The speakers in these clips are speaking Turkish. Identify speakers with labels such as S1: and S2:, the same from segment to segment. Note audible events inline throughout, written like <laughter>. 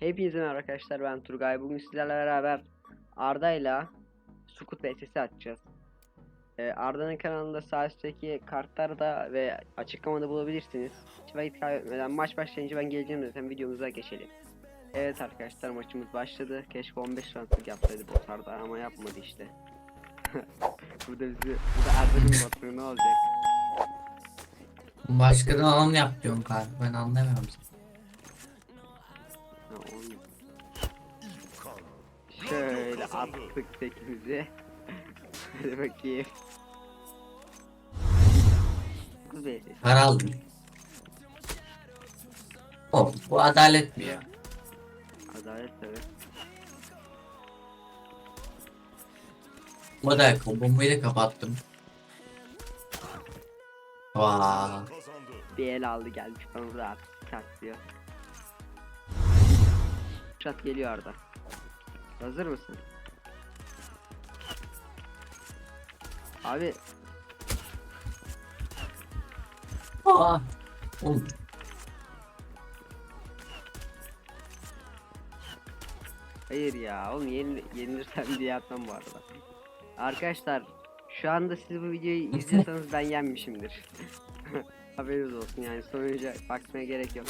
S1: Hepinize merhaba arkadaşlar ben Turgay. Bugün sizlerle beraber Arda'yla Sukut VS'si atacağız. Ee, Arda'nın kanalında sağ üstteki kartlarda ve açıklamada bulabilirsiniz. Hiç vakit kaybetmeden maç başlayınca ben geleceğim zaten videomuza geçelim. Evet arkadaşlar maçımız başladı. Keşke 15 roundlık yapsaydı botarda ama yapmadı işte. <laughs> burada bizi, burada Arda'nın <laughs> batırıyor ne olacak?
S2: Başkadan alan yap diyorsun kanka ben anlamıyorum.
S1: Şöyle attık tekimizi. <laughs> Hadi bakayım.
S2: Para aldım. Oğlum bu adalet mi ya?
S1: Adalet tabi.
S2: Bu da bombayı da kapattım. Vaa.
S1: Bir el aldı gelmiş bana burada artık kart diyor. Şat geliyor Arda. Hazır mısın? Abi
S2: Aa. Oğlum
S1: hayır ya oğlum yenil yenilirsem <laughs> diye atmam bu arada. Arkadaşlar şu anda siz bu videoyu <laughs> izliyorsanız ben yenmişimdir. <laughs> Haberiniz olsun yani sonuca bakmaya gerek yok.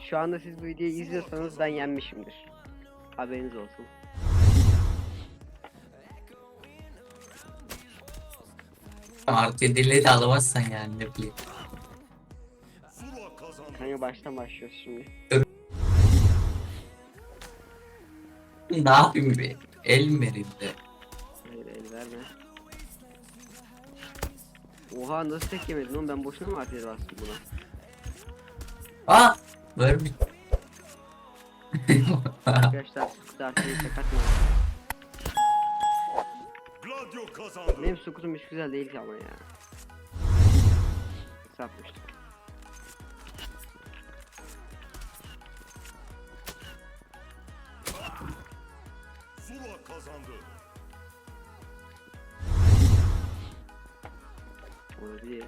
S1: Şu anda siz bu videoyu izliyorsanız ben yenmişimdir. Haberiniz olsun.
S2: Artı dili de alamazsan yani ne bileyim.
S1: Kanka baştan başlıyoruz şimdi.
S2: Ne yapayım bir el mi vereyim de.
S1: Hayır el verme. Oha nasıl tek yemedin oğlum ben boşuna mı artık bastım buna?
S2: Aa. Ver bir. <laughs>
S1: Arkadaşlar Sukut artık tek atma.
S3: Gladio kazandı.
S1: Benim Sukut'um hiç güzel değil ki ama ya. Sapmıştık.
S3: Zula kazandı.
S1: Olabilir.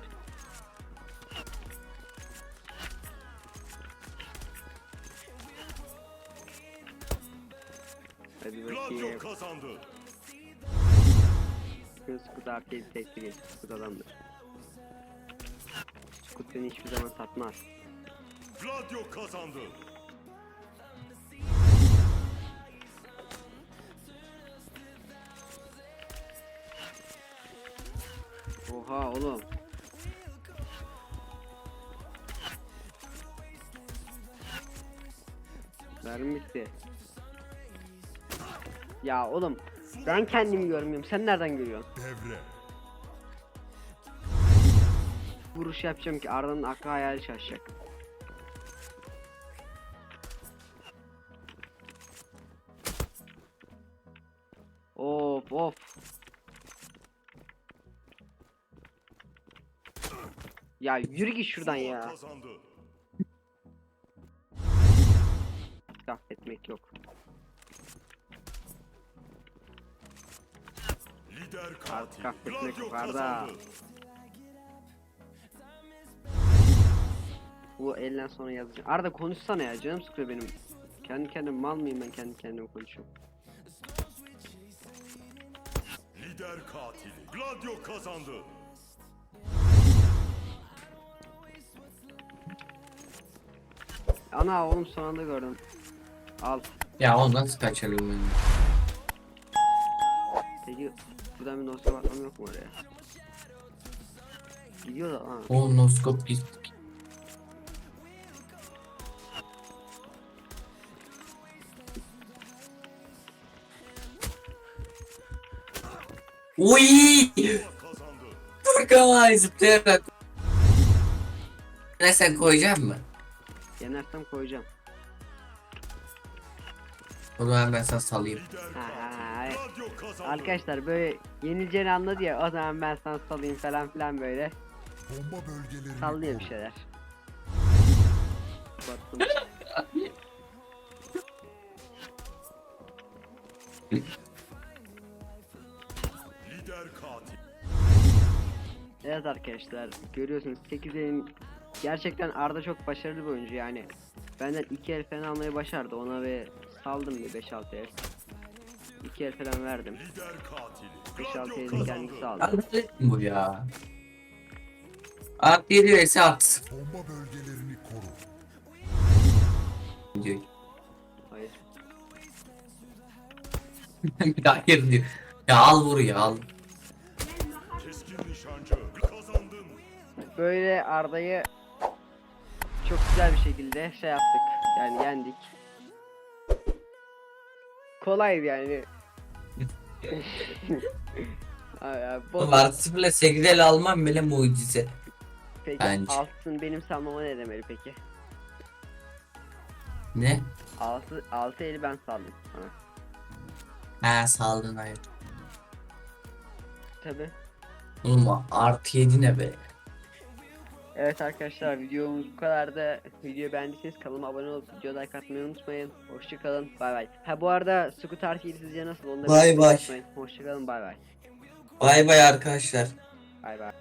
S1: Hadi bakayım.
S3: kazandı.
S1: Bugün Sukut artık tek değil. Sukut adamdır. Sukut seni hiçbir zaman satmaz.
S3: Gladio kazandı.
S1: Oha oğlum. Mermi bitti. Ya oğlum ben kendimi görmüyorum. Sen nereden görüyorsun?
S3: Devre.
S1: Vuruş yapacağım ki Arda'nın aklı hayali şaşacak. Of of. Ya yürü git şuradan ya.
S3: Kazandı.
S1: Affetmek yok.
S3: Lider katil. kazandı.
S1: Bu elden sonra yazacağım. Arda konuşsana ya canım sıkıyor benim. Kendi kendime mal mıyım ben kendi kendime konuşuyorum.
S3: Lider katil. Gladio kazandı.
S1: Ana oğlum son anda gördüm. Al.
S2: Ya o nasıl kaçırıyorum ben?
S1: Peki buradan bir dosya bakmam yok mu oraya? Gidiyor da ha.
S2: O noskop git. Uy! Furkan zıplayarak. Ne sen koyacak mı?
S1: Koyacağım.
S2: O zaman ben sana salayım.
S1: Ha. Arkadaşlar böyle yenileceğini anladı ya o zaman ben sana salayım falan filan böyle.
S3: Bomba bölgelerini
S1: Sallıyor bir şeyler. Baktım.
S3: Lider katil.
S1: Evet arkadaşlar görüyorsunuz 8 elin gerçekten Arda çok başarılı bir oyuncu yani. Benden 2 el falan almayı başardı. Ona ve saldım bir 5-6 el. 2 el falan verdim.
S3: Lider katili.
S1: 5-6
S3: Gladio
S1: eli
S3: kazandı.
S1: kendisi aldı.
S2: Adalet mi bu ya? At 7 vs at 0
S3: Bomba bölgelerini koru.
S2: diyor.
S1: Hayır. <laughs>
S2: bir daha hayır diyor. Ya al vur ya al.
S3: Keskin nişancı. Kazandın.
S1: Böyle Arda'yı çok güzel bir şekilde şey yaptık. Yani yendik. Kolaydı yani. <laughs> Ay, ay, bot-
S2: Oğlum artı 0 ile 8 el almam bile mucize.
S1: peki
S2: bence.
S1: altın benim salmama ne demeli peki?
S2: Ne?
S1: Altı, altı eli ben saldım sana.
S2: Ha saldın hayır.
S1: Tabi.
S2: Oğlum artı 7 ne be?
S1: Evet arkadaşlar videomuz bu kadar da videoyu beğendiyseniz kanalıma abone olup video like atmayı unutmayın. Hoşçakalın bay bay. Ha bu arada Scooter TV sizce nasıl onu da
S2: Bay
S1: belirtmeyi
S2: bay.
S1: Hoşçakalın bay bay.
S2: Bay bay arkadaşlar.
S1: Bay bay.